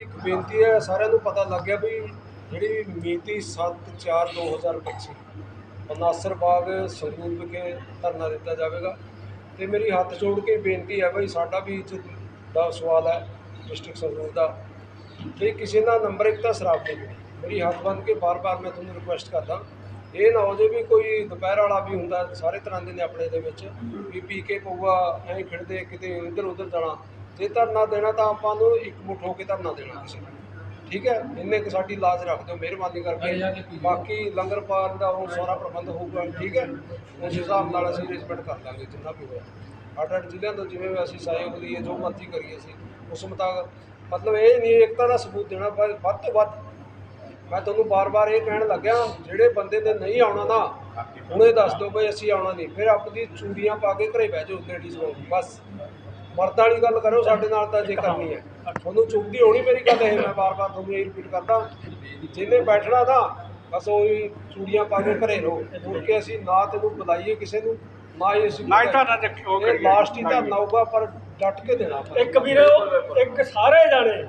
ਇੱਕ ਬੇਨਤੀ ਹੈ, ਸਾਰਿਆਂ ਨੂੰ ਪਤਾ ਲੱਗ ਗਿਆ ਵੀ ਜਿਹੜੀ ਮਿਤੀ 7/4/2025 ਅਨਾਸਰ ਬਾਗ ਸੰਗਰੂਰ ਵਿਖੇ ਧਰਨਾ ਦਿੱਤਾ ਜਾਵੇਗਾ। ਤੇ ਮੇਰੀ ਹੱਥ ਜੋੜ ਕੇ ਬੇਨਤੀ ਹੈ ਬਈ, ਸਾਡਾ ਵੀ ਇੱਜ਼ਤ ਦਾ ਸਵਾਲ ਹੈ ਡਿਸਟ੍ਰਿਕਟ ਸੰਗਰੂਰ ਦਾ। ਕਿ ਕਿਸੇ ਦਾ ਨੰਬਰ ਇੱਕ ਤਾਂ ਸ਼ਰਾਬ ਨਹੀਂ ਮੇਰੀ ਹੱਥ ਬੰਨ ਕੇ ਬਾਰ-ਬਾਰ ਮੈਂ ਤੁਹਾਨੂੰ ਰਿਕੁਐਸਟ ਕਰਦਾ, ਇਹ ਨਾ ਹੋ ਜੇ ਵੀ ਕੋਈ ਦੁਪਹਿਰ ਵਾਲਾ ਵੀ ਹੁੰਦਾ, ਸਾਰੇ ਤਰ੍ਹਾਂ ਦੇ ਨੇ ਆਪਣੇ ਦੇ ਵਿੱਚ, ਵੀ ਪੀ ਕੇ ਪਊਗਾ ਐਂ ਖਿੜਦੇ ਕਿਤੇ ਇੱਧਰ ਉੱਧਰ ਜਾਣਾ। ਜੇ ਧਰਨਾ ਦੇਣਾ ਤਾਂ ਆਪਾਂ ਨੂੰ ਇੱਕ ਮੁੱਠ ਹੋ ਕੇ ਧਰਨਾ ਦੇਣਾ ਕਿਸੇ ਨੂੰ। ਠੀਕ ਹੈ? ਇੰਨੇ ਕੁ ਸਾਡੀ ਲਾਜ ਰੱਖ ਦਿਓ ਮਿਹਰਬਾਨੀ ਕਰਕੇ। ਬਾਕੀ ਲੰਗਰ ਪਾਣ ਦਾ ਉਹ ਸਾਰਾ ਪ੍ਰਬੰਧ ਹੋਊਗਾ ਠੀਕ ਹੈ? ਉਸ ਹਿਸਾਬ ਨਾਲ ਅਸੀਂ ਅਰੇਂਜਮੈਂਟ ਕਰ ਦਾਂਗੇ ਜਿੰਨਾ ਵੀ ਹੋਇਆ। ਅੱਡ ਅੱਡ ਜ਼ਿਲ੍ਹਿਆਂ ਤੋਂ ਜਿਵੇਂ ਅਸੀਂ ਸਹਿਯੋਗ ਲਈਏ ਜੋ ਮਰਜ਼ੀ ਕਰੀਏ ਅਸੀਂ ਉਸ ਮੁਤਾਬਕ। ਮਤਲਬ ਇਹ ਨਹੀਂ ਏਕਤਾ ਦਾ ਸਬੂਤ ਦੇਣਾ ਪਰ ਵੱਧ ਤੋਂ ਵੱਧ ਮੈਂ ਤੁਹਾਨੂੰ ਬਾਰ-ਬਾਰ ਇਹ ਕਹਿਣ ਲੱਗਿਆ ਜਿਹੜੇ ਬੰਦੇ ਨੇ ਨਹੀਂ ਆਉਣਾ ਨਾ ਹੁਣੇ ਦੱਸ ਦਿਓ ਬਈ ਅਸੀਂ ਆਉਣਾ ਨਹੀਂ। ਫਿਰ ਆਪਣੀ ਚੂੜੀਆਂ ਪਾ ਕੇ ਘਰੇ ਬਹਿ ਜਾਓ ਲੇਡੀਜ਼ ਨੂੰ ਬਸ। ਮਰਦਾਂ ਵਾਲੀ ਗੱਲ ਕਰੋ ਸਾਡੇ ਨਾਲ ਤਾਂ ਜੇ ਕਰਨੀ ਹੈ। ਤੁਹਾਨੂੰ ਚੁੱਭਦੀ ਹੋਣੀ ਮੇਰੀ ਗੱਲ ਇਹ ਮੈਂ ਬਾਰ-ਬਾਰ ਤੁਹਾਨੂੰ ਇਹ ਰਿਪੀਟ ਕਰਦਾ। ਜਿਹਨੇ ਬੈਠਣਾ ਨਾ ਬਸ ਉਹੀ ਚੂੜੀਆਂ ਪਾ ਕੇ ਘਰੇ ਰਹੋ। ਮੁੜ ਕੇ ਅਸੀਂ ਨਾ ਤੈਨੂੰ ਬੁਲਾਈਏ ਕਿਸੇ ਨੂੰ ਨਾ ਹੀ ਅਸੀਂ ਨਾ ਹੀ ਧਰਨਾ ਚੱਕੀ- ਉਹ ਕਰੀਏ। ਲਾਸਟ ਹੀ ਧਰਨਾ ਹੋਊਗਾ ਪਰ ਡਟ ਕੇ ਦੇਣਾ। ਇੱਕ ਵੀਰੋ ਇੱਕ ਸਾਰੇ ਜਾਣੇ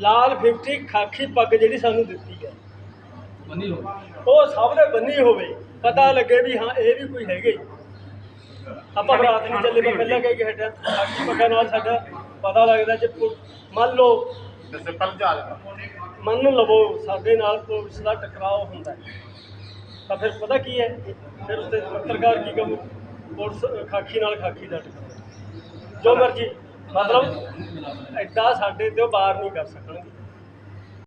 ਲਾਲ 50 ਖਾਕੀ ਪੱਗ ਜਿਹੜੀ ਸਾਨੂੰ ਦਿੱਤੀ ਹੈ। ਉਹ ਸਭ ਦੇ ਬੰਨੀ ਹੋਵੇ। ਪਤਾ ਲੱਗੇ ਵੀ ਹਾਂ ਇਹ ਵੀ ਕੋਈ ਹੈਗੇ ਆਪਾਂ ਬਰਾਤ ਨਹੀਂ ਚੱਲੇ ਮੈਂ ਪਹਿਲਾਂ ਕਹਿ ਕੇ ਹਟਿਆ। ਪੱਗਾਂ ਨਾਲ ਸਾਡਾ ਪਤਾ ਲੱਗਦਾ ਜੇ ਪੁ- ਮੰਨ ਲਓ ਜੈਸੇ ਪਲ ਜਾ ਮੰਨ ਲਵੋ ਸਾਡੇ ਨਾਲ ਪੁਲਿਸ ਦਾ ਟਕਰਾਅ ਹੁੰਦਾ ਹੈ। ਤਾਂ ਫਿਰ ਪਤਾ ਕੀ ਹੈ? ਫਿਰ ਉਸਦੇ ਪੱਤਰਕਾਰ ਕੀ ਕਹੂ? ਪੁਲਿਸ ਖਾਕੀ ਨਾਲ ਖਾਕੀ ਦਾ ਟਕਰਾਅ। ਜੋ ਮਰਜ਼ੀ ਮਤਲਬ ਐਡਾ ਸਾਡੇ ਤੇ ਉਹ ਬਾਹਰ ਨਹੀਂ ਕਰ ਸਕਣਗੇ।